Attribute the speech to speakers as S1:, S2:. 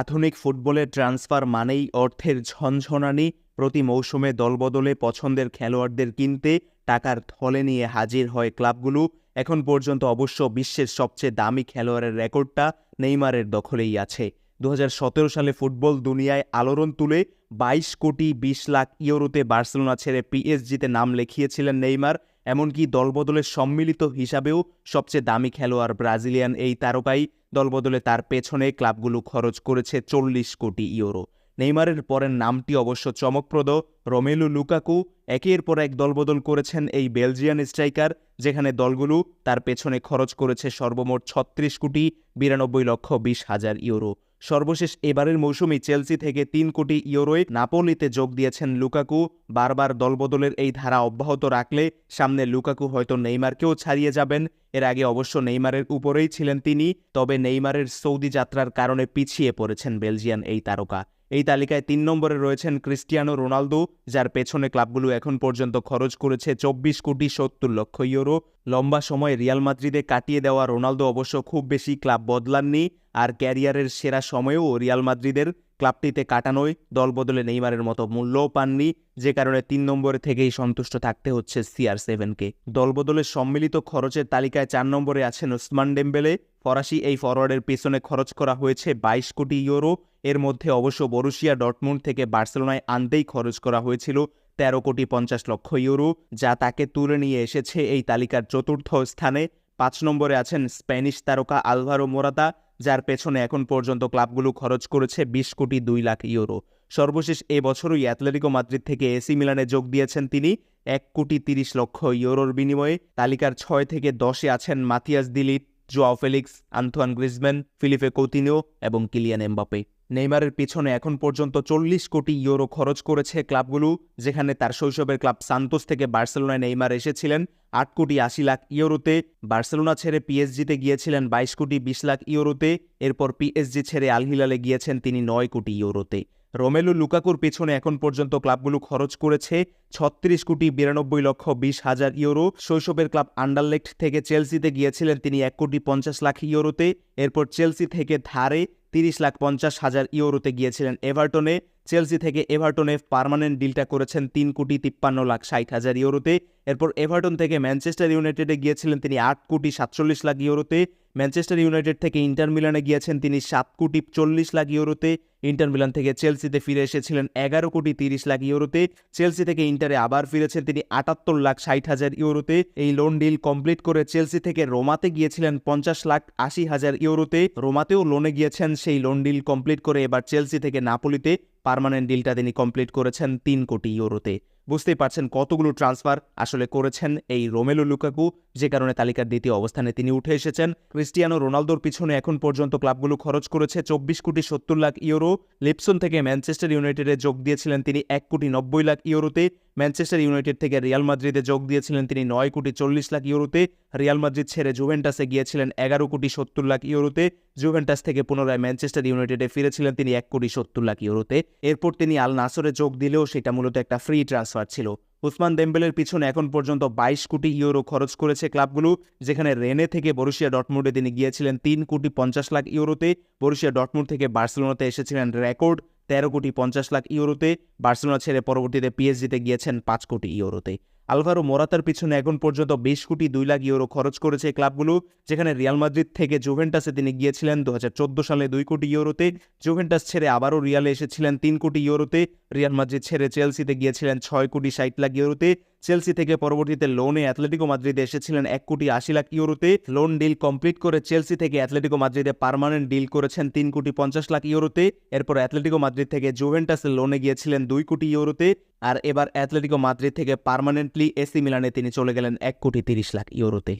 S1: আধুনিক ফুটবলের ট্রান্সফার মানেই অর্থের ঝনঝনানি। প্রতি মৌসুমে দলবদলে পছন্দের খেলোয়াড়দের কিনতে টাকার থলে নিয়ে হাজির হয় ক্লাবগুলো। এখন পর্যন্ত অবশ্য বিশ্বের সবচেয়ে দামি খেলোয়াড়ের রেকর্ডটা নেইমারের দখলেই আছে। দু হাজার সতেরো সালে ফুটবল দুনিয়ায় আলোড়ন তুলে বাইশ কোটি বিশ লাখ ইউরোতে বার্সেলোনা ছেড়ে পিএসজিতে নাম লিখিয়েছিলেন নেইমার। এমনকি দলবদলের সম্মিলিত হিসাবেও সবচেয়ে দামি খেলোয়াড় ব্রাজিলিয়ান এই তারকাই। দলবদলে তার পেছনে ক্লাবগুলো খরচ করেছে চল্লিশ কোটি ইউরো। নেইমারের পরের নামটি অবশ্য চমকপ্রদ। রোমেলু লুকাকু একের পর এক দলবদল করেছেন এই বেলজিয়ান স্ট্রাইকার, যেখানে দলগুলো তার পেছনে খরচ করেছে সর্বমোট ছত্রিশ কোটি বিরানব্বই লক্ষ বিশ হাজার ইউরো। সর্বশেষ এবারের মৌসুমে চেলসি থেকে তিন কোটি ইউরোয় নাপোলিতে যোগ দিয়েছেন লুকাকু। বারবার দলবদলের এই ধারা অব্যাহত রাখলে সামনে লুকাকু হয়তো নেইমারকেও ছাড়িয়ে যাবেন। এর আগে অবশ্য নেইমারের উপরেই ছিলেন তিনি, তবে নেইমারের সৌদি যাত্রার কারণে পিছিয়ে পড়েছেন বেলজিয়ান এই তারকা। এই তালিকায় তিন নম্বরে রয়েছেন ক্রিস্টিয়ানো রোনালদো, যার পেছনে ক্লাবগুলো এখন পর্যন্ত খরচ করেছে চব্বিশ কোটি সত্তর লক্ষ ইউরো। লম্বা সময় রিয়াল মাদ্রিদে কাটিয়ে দেওয়া রোনালদো অবশ্য খুব বেশি ক্লাব বদলাননি আর ক্যারিয়ারের সেরা সময়েও রিয়াল মাদ্রিদের ক্লাবটিতে কাটানোয় দলবদলে নেইমারের মতো মূল্যও পাননি, যে কারণে তিন নম্বরে থেকেই সন্তুষ্ট থাকতে হচ্ছে সিআর সেভেনকে। দলবদলের সম্মিলিত খরচের তালিকায় চার নম্বরে আছেন ওসমান ডেম্বেলে। ফরাসি এই ফরওয়ার্ডের পেছনে খরচ করা হয়েছে বাইশ কোটি ইউরো। এর মধ্যে অবশ্য বরুশিয়া ডটমুন্ড থেকে বার্সেলোনায় আনতেই খরচ করা হয়েছিল। তেরো কোটি পঞ্চাশ লক্ষ ইউরো, যা তাকে তুলে নিয়ে এসেছে এই তালিকার চতুর্থ স্থানে। পাঁচ নম্বরে আছেন স্প্যানিশ তারকা আলভারো মোরাতা, যার পেছনে এখন পর্যন্ত ক্লাবগুলো খরচ করেছে বিশ কোটি দুই লাখ ইউরো। সর্বশেষ এ বছরই অ্যাথলেটিকো মাদ্রিদ থেকে এসি মিলানে যোগ দিয়েছেন তিনি এক কোটি তিরিশ লক্ষ ইউরোর বিনিময়ে। তালিকার ছয় থেকে দশে আছেন Matthijs de Ligt Joao Felix Antoine Griezmann Philippe Coutinho এবং কিলিয়ান এমবাপে নেইমারের পিছনে এখন পর্যন্ত চল্লিশ কোটি ইউরো খরচ করেছে ক্লাবগুলো, যেখানে তার শৈশবের ক্লাব সান্তোস থেকে বার্সেলোনায় নেইমার এসেছিলেন। আট কোটি আশি লাখ ইউরোতে বার্সেলোনা ছেড়ে পিএসজিতে গিয়েছিলেন, বাইশ কোটি বিশ লাখ ইউরোতে। এরপর পিএসজি ছেড়ে আলহিলালে গিয়েছেন তিনি নয় কোটি ইউরোতে। রোমেলু লুকাকুর পেছনে এখন পর্যন্ত ক্লাবগুলো খরচ করেছে ছত্রিশ কোটি বিরানব্বই লক্ষ বিশ হাজার ইউরো। শৈশবের ক্লাব আন্ডারলেক্ট থেকে চেলসিতে গিয়েছিলেন তিনি এক কোটি পঞ্চাশ লাখ ইউরোতে। এরপর চেলসি থেকে ধারে তিরিশ লাখ পঞ্চাশ হাজার ইউরোতে গিয়েছিলেন এভারটনে। চেলসি থেকে এভারটনে পারমানেন্ট ডিলটা করেছেন তিন কোটি তিপ্পান্ন লাখ ষাট হাজার ইউরোতে। এরপর এভারটন থেকে ম্যানচেস্টার ইউনাইটেডে গিয়েছিলেন তিনি আট কোটি সাতচল্লিশ লাখ ইউরোতে। ম্যানচেস্টার ইউনাইটেড থেকে ইন্টার মিলানে গিয়েছেন তিনি সাত কোটি চল্লিশ লাখ ইউরোতে। ইন্টার মিলান থেকে চেলসিতে ফিরে এসেছিলেন এগারো কোটি তিরিশ লাখ ইউরোতে। চেলসি থেকে ইন্টারে আবার ফিরেছেন তিনি আটাত্তর লাখ ষাট হাজার ইউরোতে। এই লোন ডিল কমপ্লিট করে চেলসি থেকে রোমাতে গিয়েছিলেন পঞ্চাশ লাখ আশি হাজার ইউরোতে। রোমাতেও লোনে গিয়েছেন সেই লোন ডিল কমপ্লিট করে এবার চেলসি থেকে নাপোলিতে পার্মানেন্ট ডিলটা তিনি কমপ্লিট করেছেন তিন কোটি ইউরোতে। বুঝতেই পারছেন কতগুলো ট্রান্সফার আসলে করেছেন এই রোমেলো লুকাকু, যে কারণে তালিকার দ্বিতীয় অবস্থানে তিনি উঠে এসেছেন। ক্রিস্টিয়ানো রোনালদোর পিছনে এখন পর্যন্ত ক্লাবগুলো খরচ করেছে চব্বিশ কোটি সত্তর লাখ ইউরো। লিপসন থেকে ম্যানচেস্টার ইউনাইটেডে যোগ দিয়েছিলেন তিনি এক কোটি নব্বই লাখ ইউরোতে। ম্যানচেস্টার ইউনাইটেড থেকে রিয়াল মাদ্রিদে যোগ দিয়েছিলেন তিনি নয় কোটি চল্লিশ লাখ ইউরোতে। রিয়াল মাদ্রিদ ছেড়ে জুভেন্টাসে গিয়েছিলেন এগারো কোটি সত্তর লাখ ইউরোতে। জুভেন্টাস থেকে পুনরায় ম্যানচেস্টার ইউনাইটেডে ফিরেছিলেন তিনি এক কোটি সত্তর লাখ ইউরোতে। এরপর তিনি আল নাসরে যোগ দিলেও সেটা মূলত একটা ফ্রি ট্রান্সফার ছিল। উসমান দেম্বেলের পিছনে এখন পর্যন্ত বাইশ কোটি ইউরো খরচ করেছে ক্লাবগুলো, যেখানে রেনে থেকে বরুশিয়া ডটমুডে তিনি গিয়েছিলেন তিন কোটি পঞ্চাশ লাখ ইউরোতে। বরুশিয়া ডটমুড থেকে বার্সেলোনাতে এসেছিলেন রেকর্ড তেরো কোটি পঞ্চাশ লাখ ইউরোতে। বার্সেলোনা ছেড়ে পরবর্তীতে পিএসজিতে গিয়েছেন পাঁচ কোটি ইউরোতে। আলভারো মোরাতার পিছনে এখন পর্যন্ত বিশ কোটি দুই লাখ ইউরো খরচ করেছে ক্লাবগুলো, যেখানে রিয়াল মাদ্রিদ থেকে জুভেন্টাসে তিনি গিয়েছিলেন। দু হাজার চোদ্দ সালে দুই কোটি ইউরোতে জুভেন্টাস ছেড়ে আবারও রিয়ালে এসেছিলেন তিন কোটি ইউরোতে। রিয়াল মাদ্রিদ ছেড়ে চেলসিতে গিয়েছিলেন ছয় কোটি ষাট লাখ ইউরোতে। চেলসি থেকে পরবর্তীতে লোনে অ্যাথলেটিকো মাদ্রিদে এসেছিলেন এক কোটি আশি লাখ ইউরোতে। লোন ডিল কমপ্লিট করে চেলসি থেকে অ্যাথলেটিকো মাদ্রিদে পারমানেন্ট ডিল করেছেন তিন কোটি পঞ্চাশ লাখ ইউরোতে। এরপর অ্যাথলেটিকো মাদ্রিদ থেকে জুভেন্টাসে লোনে গিয়েছিলেন দুই কোটি ইউরোতে। আর এবার অ্যাথলেটিকো মাদ্রিদ থেকে পারমানেন্টলি এসি মিলানে তিনি চলে গেলেন এক কোটি তিরিশ লাখ ইউরোতে।